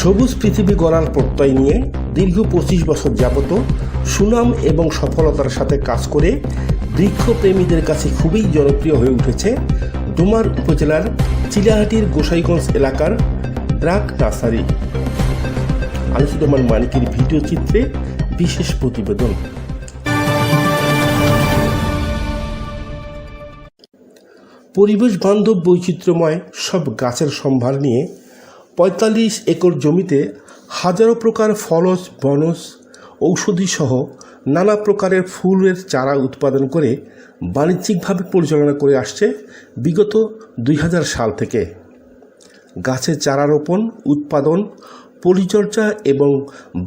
সবুজ পৃথিবী গড়ার প্রত্যয় নিয়ে দীর্ঘ পঁচিশ বছর যাবত সুনাম এবং সফলতার সাথে কাজ করে বৃক্ষপ্রেমীদের কাছে খুবই জনপ্রিয় হয়ে উঠেছে ডুমার উপজেলার চিলাহাটির গোসাইগঞ্জ এলাকার ব্রাক নার্সারি। আনিসুজ্জামান মানিকের ভিডিও চিত্রে বিশেষ প্রতিবেদন। পরিবেশ বান্ধব বৈচিত্র্যময় সব গাছের সম্ভার নিয়ে পঁয়তাল্লিশ একর জমিতে হাজারো প্রকার ফলজ বনজ ঔষধি সহ নানা প্রকারের ফুলের চারা উৎপাদন করে বাণিজ্যিকভাবে পরিচালনা করে আসছে বিগত দুই হাজার সাল থেকে। গাছের চারা রোপণ, উৎপাদন, পরিচর্যা এবং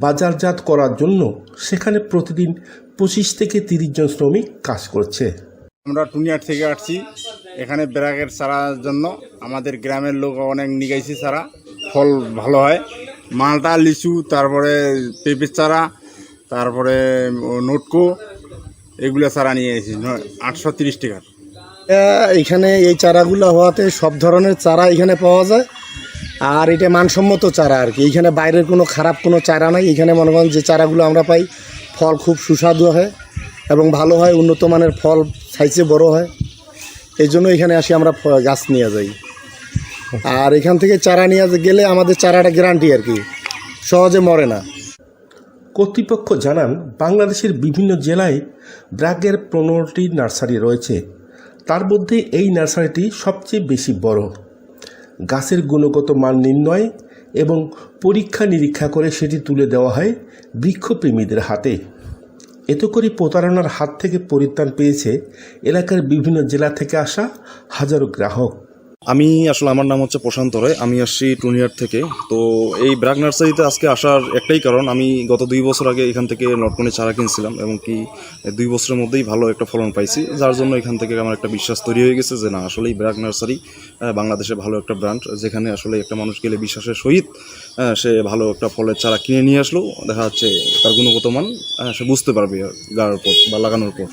বাজারজাত করার জন্য সেখানে প্রতিদিন পঁচিশ থেকে তিরিশ জন শ্রমিক কাজ করছে। আমরা টুনিয়ার থেকে আসছি, এখানে ব্রাকের চারার জন্য। আমাদের গ্রামের লোক অনেক নিগাইছে চারা। ফল ভালো হয়। মালটা, লিচু, তারপরে পেঁপের চারা, তারপরে নোটকো, এগুলো চারা নিয়ে এসেছি আটশো তিরিশ টাকার। এখানে এই চারাগুলো হওয়াতে সব ধরনের চারা এখানে পাওয়া যায়। আর এটা মানসম্মত চারা আর কি। এখানে বাইরের কোনো খারাপ কোনো চারা নাই। এখানে মনে করেন যে চারাগুলো আমরা পাই, ফল খুব সুস্বাদু হয় এবং ভালো হয়, উন্নত মানের ফল সাইজে বড় হয়। এই জন্য এখানে আসি, আমরা গাছ নিয়ে যাই। আর এখান থেকে চারা নিয়ে গেলে আমাদের চারাটা গ্যারান্টি আর কি। সহজে মরে না। কর্তৃপক্ষ জানান, বাংলাদেশের বিভিন্ন জেলায় ব্রাগের পনেরোটি নার্সারি রয়েছে। তার মধ্যে এই নার্সারিটি সবচেয়ে বেশি বড়। গাছের গুণগত মান নির্ণয় এবং পরীক্ষা নিরীক্ষা করে সেটি তুলে দেওয়া হয় বৃক্ষপ্রেমীদের হাতে। এত করে প্রতারণার হাত থেকে পরিত্রাণ পেয়েছে এলাকার বিভিন্ন জেলা থেকে আসা হাজারো গ্রাহক। আমি আসলে আমার নাম হচ্ছে প্রশান্ত রায়, আমি আসছি টুনিয়ার থেকে। তো এই ব্রাক নার্সারিতে আজকে আসার একটাই কারণ, আমি গত দুই বছর আগে এখান থেকে নটকনে চারা কিনছিলাম এবং কি দুই বছরের মধ্যেই ভালো একটা ফলন পাইছি, যার জন্য এখান থেকে আমার একটা বিশ্বাস তৈরি হয়ে গেছে যে না, আসলে এই ব্রাক নার্সারি বাংলাদেশে ভালো একটা ব্র্যান্ড যেখানে আসলে একটা মানুষ গেলে বিশ্বাসের সহিত সে ভালো একটা ফলের চারা কিনে নিয়ে আসলো, দেখা যাচ্ছে তার গুণগত মান সে বুঝতে পারবে গাড়ার পর বা লাগানোর পর।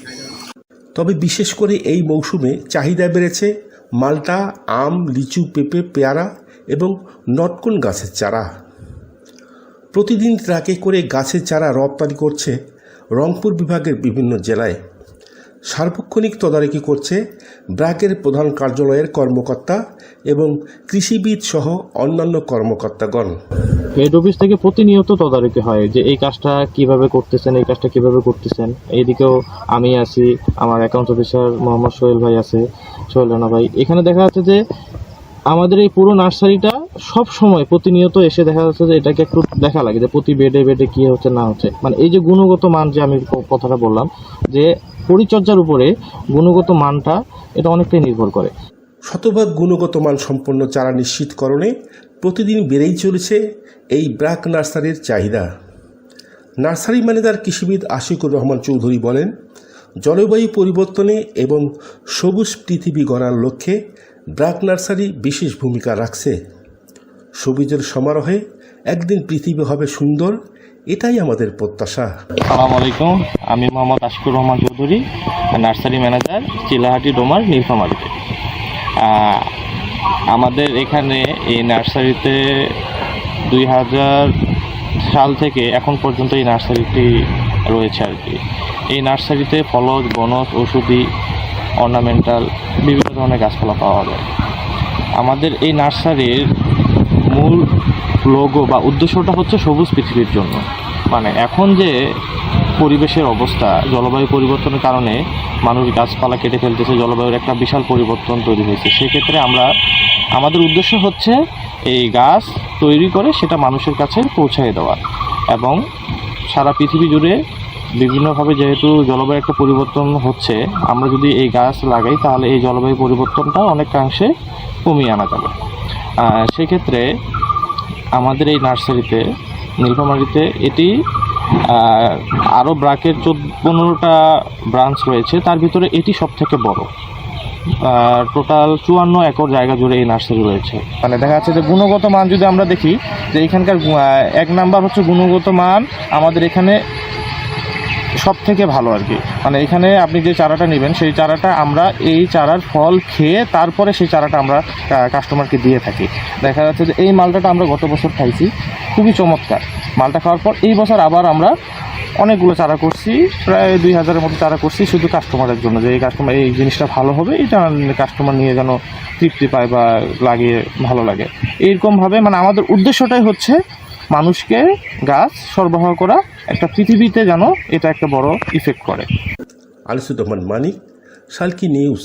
তবে বিশেষ করে এই মৌসুমে চাহিদা বেড়েছে মালটা, আম, লিচু, পেঁপে, পেয়ারা এবং নটকন গাছের চারা। প্রতিদিন ট্রাকে করে গাছের চারা রপ্তানি করছে রংপুর বিভাগের বিভিন্ন জেলায়। সার্বক্ষণিক তদারকি করছে ব্র্যাকের প্রধান কার্যালয়ের কর্মকর্তা এবং কৃষিবিদ সহ অন্যান্য কর্মকর্তাগণ। হেড অফিস থেকে প্রতিনিয়ত তদারকি হয় যে এই কাজটা কীভাবে করতেছেন, এই কাজটা কীভাবে করতেছেন। এইদিকেও আমি আছি, আমার অ্যাকাউন্ট অফিসার মোহাম্মদ সোহেল ভাই আছে। সোহেল না ভাই। এখানে দেখা যাচ্ছে যে আমাদের এই পুরো নার্সারিটা সব সময় প্রতিনিয়ত এসে দেখা যাচ্ছে যে এটাকে একটু দেখা লাগে যে প্রতি বেডে বেডে কি হচ্ছে, না হচ্ছে। মানে এই যে গুণগত মান যে আমি কথাটা বললাম, যে পরিচর্যার উপরে গুণগত মানটা এটা অনেকটাই নির্ভর করে। শতভাগ গুণগত মান সম্পন্ন চারা নিশ্চিতকরণে প্রতিদিন বেড়েই চলেছে এই ব্রাক নার্সারির চাহিদা। নার্সারি ম্যানেজার কৃষিবিদ আশিকুর রহমান চৌধুরী বলেন জলবায়ু পরিবর্তনে এবং সবুজ পৃথিবী গড়ার লক্ষ্যে ব্রাক নার্সারি বিশেষ ভূমিকা রাখছে। সবুজের সমারোহে একদিন পৃথিবী হবে সুন্দর, এটাই আমাদের প্রত্যাশা। সালাম আলাইকুম, আমি মোহাম্মদ আশকুর রহমান চৌধুরী, নার্সারি ম্যানেজার, চিলাহাটি ডোমার নীলফামারিতে আমাদের এখানে এই নার্সারিতে দুই হাজার সাল থেকে এখন পর্যন্ত এই নার্সারিটি রয়েছে আর কি। এই নার্সারিতে ফলজ বনজ ওষুধি, অর্নামেন্টাল বিভিন্ন ধরনের গাছপালা পাওয়া যায়। আমাদের এই নার্সারির মূল লোগো বা উদ্দেশ্যটা হচ্ছে সবুজ পৃথিবীর জন্য। মানে এখন যে পরিবেশের অবস্থা, জলবায়ু পরিবর্তনের কারণে মানুষ গাছপালা কেটে ফেলতেছে, জলবায়ুর একটা বিশাল পরিবর্তন তৈরি হয়েছে। সেক্ষেত্রে আমরা, আমাদের উদ্দেশ্য হচ্ছে এই গাছ তৈরি করে সেটা মানুষের কাছে পৌঁছায় দেওয়া এবং সারা পৃথিবী জুড়ে বিভিন্নভাবে যেহেতু জলবায়ু একটা পরিবর্তন হচ্ছে, আমরা যদি এই গাছ লাগাই তাহলে এই জলবায়ু পরিবর্তনটা অনেকাংশে কমিয়ে আনা যাবে। সেক্ষেত্রে আমাদের এই নার্সারিতে নীলফামারিতে এটি আরও ব্রাকের চোদ্দ, পনেরোটা ব্রাঞ্চ রয়েছে, তার ভিতরে এটি সব থেকে বড় টোটাল চুয়ান্ন একর জায়গা জুড়ে এই নার্সারি রয়েছে। মানে দেখা যাচ্ছে যে গুণগত মান যদি আমরা দেখি, যে এখানকার এক নাম্বার হচ্ছে গুণগত মান আমাদের এখানে সব থেকে ভালো আর কি। মানে এখানে আপনি যে চারাটা নেবেন, সেই চারাটা আমরা এই চারার ফল খেয়ে তারপরে সেই চারাটা আমরা কাস্টমারকে দিয়ে থাকি। দেখা যাচ্ছে যে এই মালটাটা আমরা গত বছর খাইছি, খুবই চমৎকার। মালটা খাওয়ার পর এই বছর আবার আমরা অনেকগুলো চারা করছি, প্রায় দুই হাজারের মতো চারা করছি শুধু কাস্টমারের জন্য, যে এই কাস্টমার এই জিনিসটা ভালো হবে, এটা কাস্টমার নিয়ে যেন তৃপ্তি পায় বা লাগিয়ে ভালো লাগে। এইরকমভাবে মানে আমাদের উদ্দেশ্যটাই হচ্ছে মানুষকে গাছ সরবরাহ করা একটা পৃথিবীতে যেন এটা একটা বড় ইফেক্ট করে। আলিসুর রহমান মানিক, সালকি নিউজ।